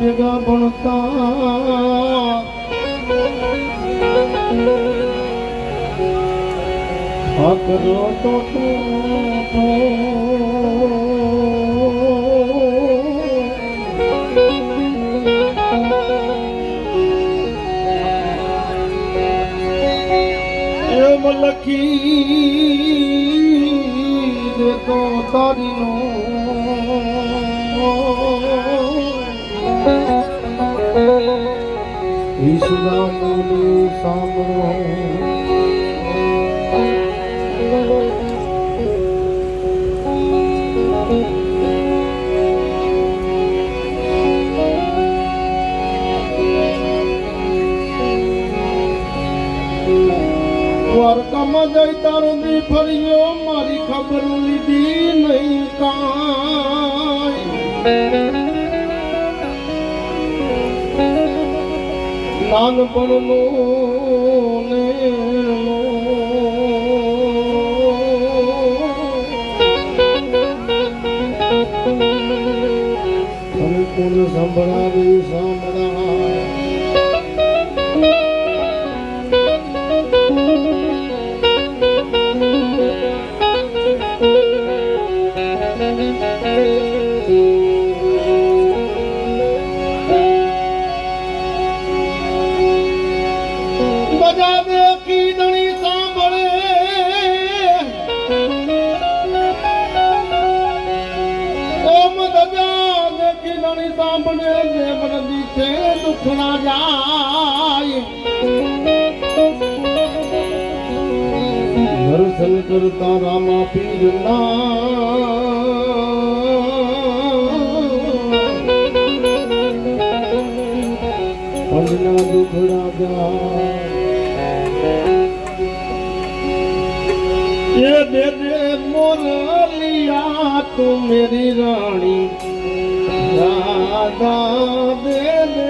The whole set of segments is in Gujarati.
ڀيگا ڀائو لکي جيڪو تاري દ્વારકામાં જઈ તારો દી ફર્યો મારી ખબર લીધી નહીં કાંઈ નાનપણનો સંભળાવી સંભળાય કરતા રામા પીરના. અજના દુખડા ગયા એ દે દે મોરલિયા તું મેરી રાણી. રાધા દે દે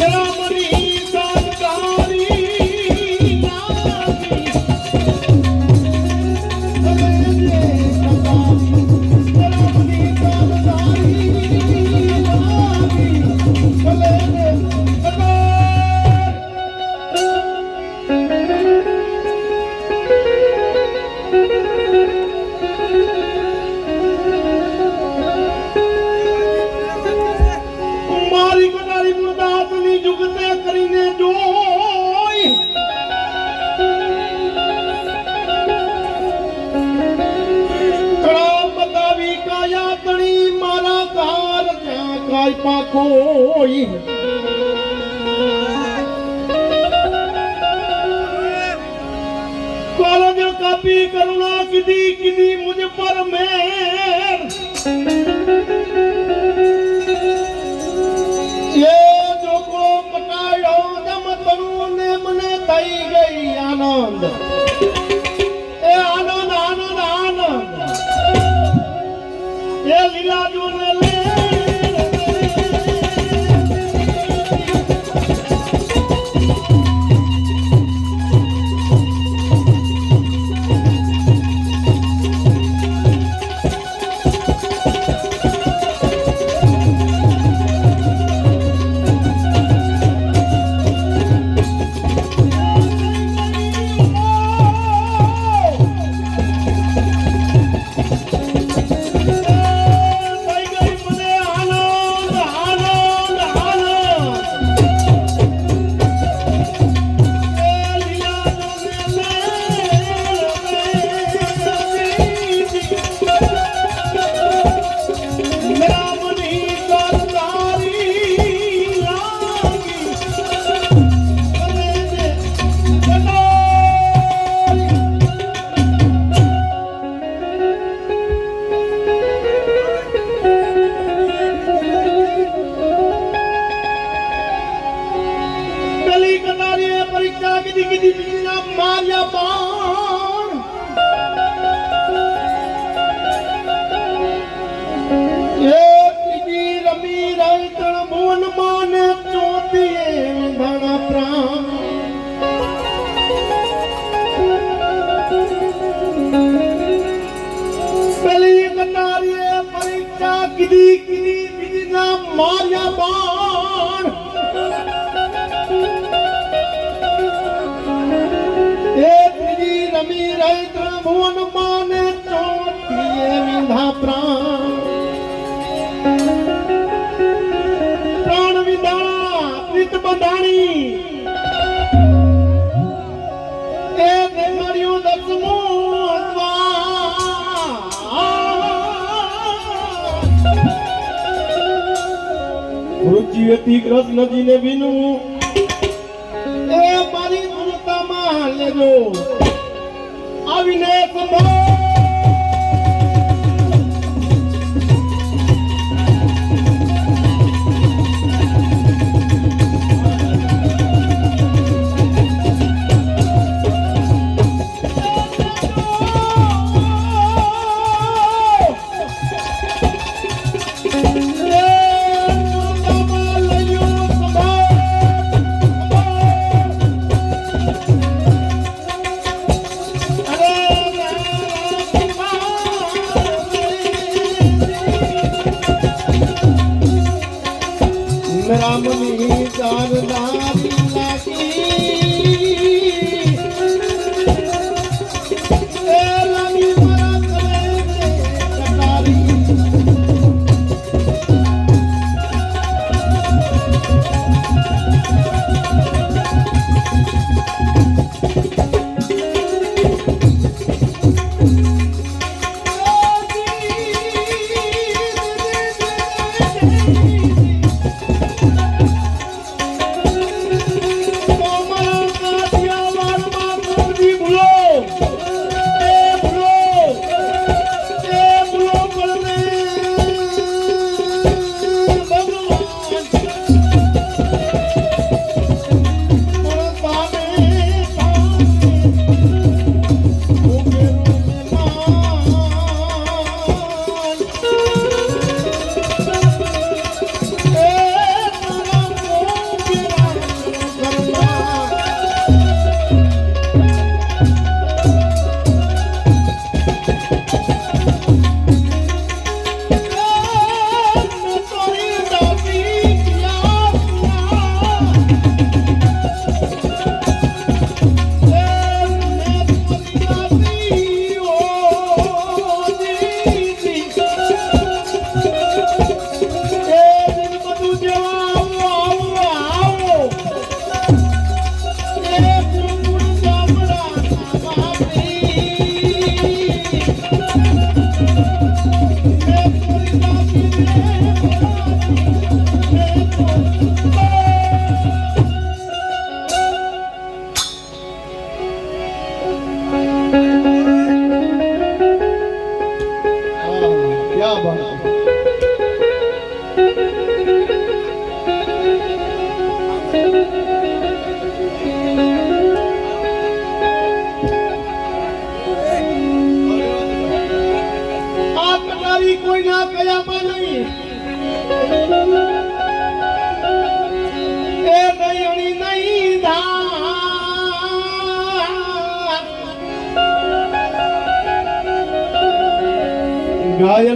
Hello, नबी करुणा किदी किदी मुझ पर मैं રુચિ હતી કૃષ્ણજીને વિનવું એ મારી ગુણતામાં લેજો. અવિનેશ நாடி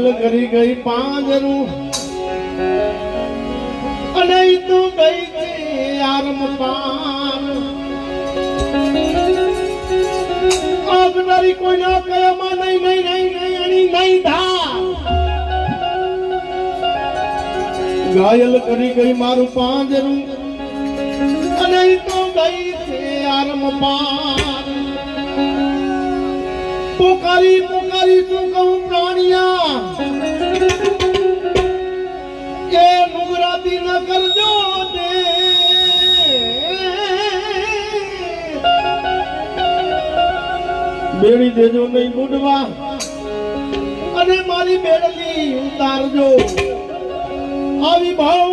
ઘાયલ કરી ગઈ પાંજરું અને ઈ તો ગઈ છે આરમ પાર આગનારી કોઈના કયામાં નહીં નહીં નહીં નહીં એની નહીં ધા ઘાયલ કરી ગઈ મારું પાંજરું અને ઈ તો ગઈ છે આરમ પાર પોકારી પોકારી તું કહું પ્રાણિયા? એ નુગરાતી ન કરજો ને. બેડી દેજો નહીં બુડવા અને મારી બેડલી ઉતારજો. આવી ભાવ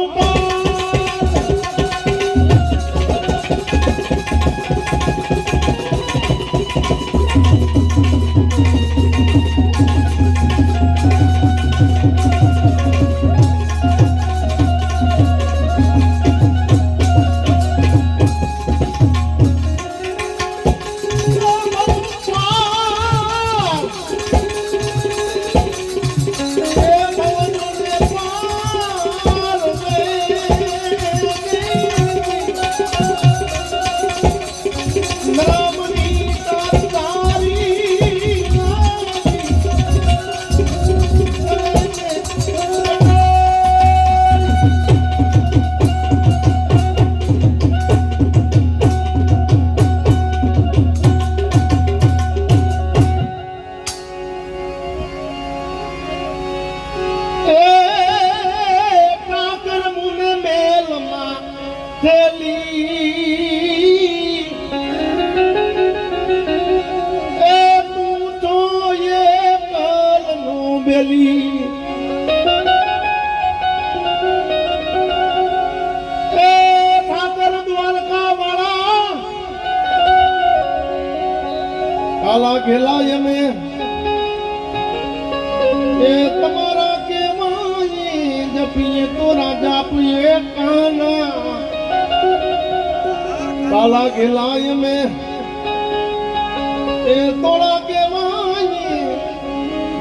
એ તોડા કેવાય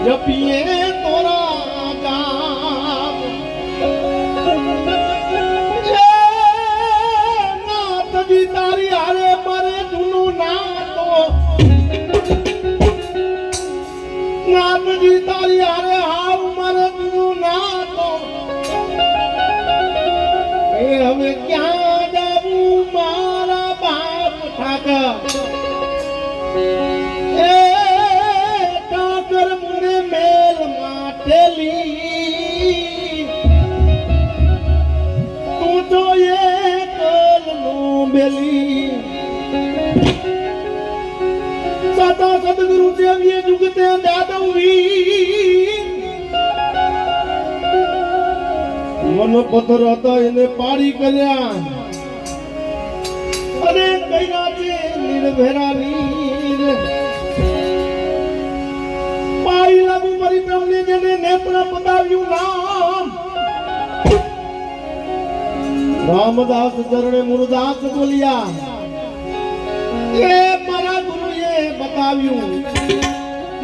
જપીએ પથ્થર હતા, એને પાડી કર્યા અને નામ. રામદાસ ચરણે મુરદાસ બોલ્યા. એ મારા ગુરુએ બતાવ્યું.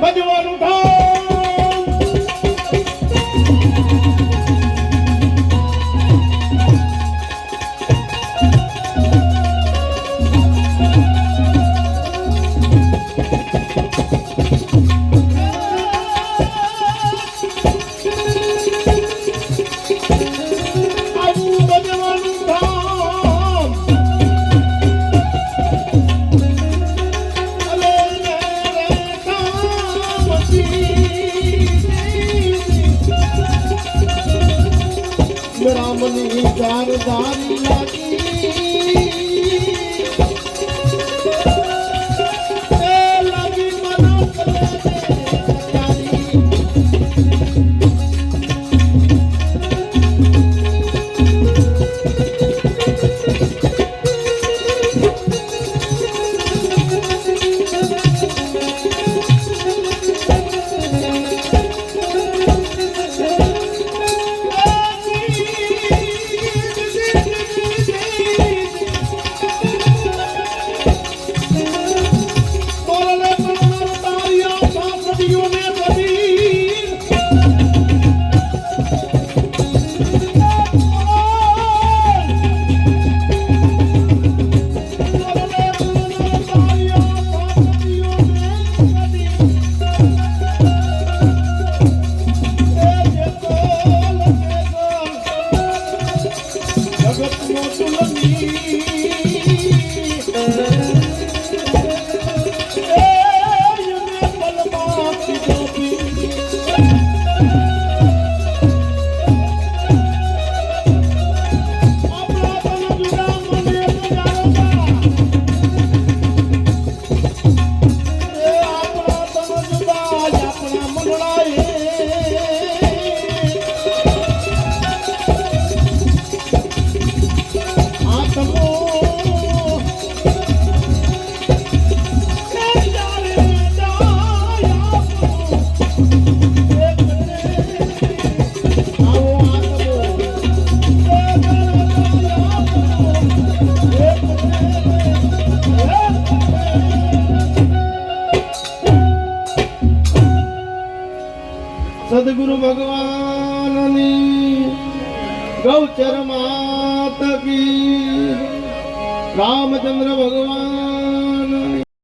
ભજવાનું ઠામ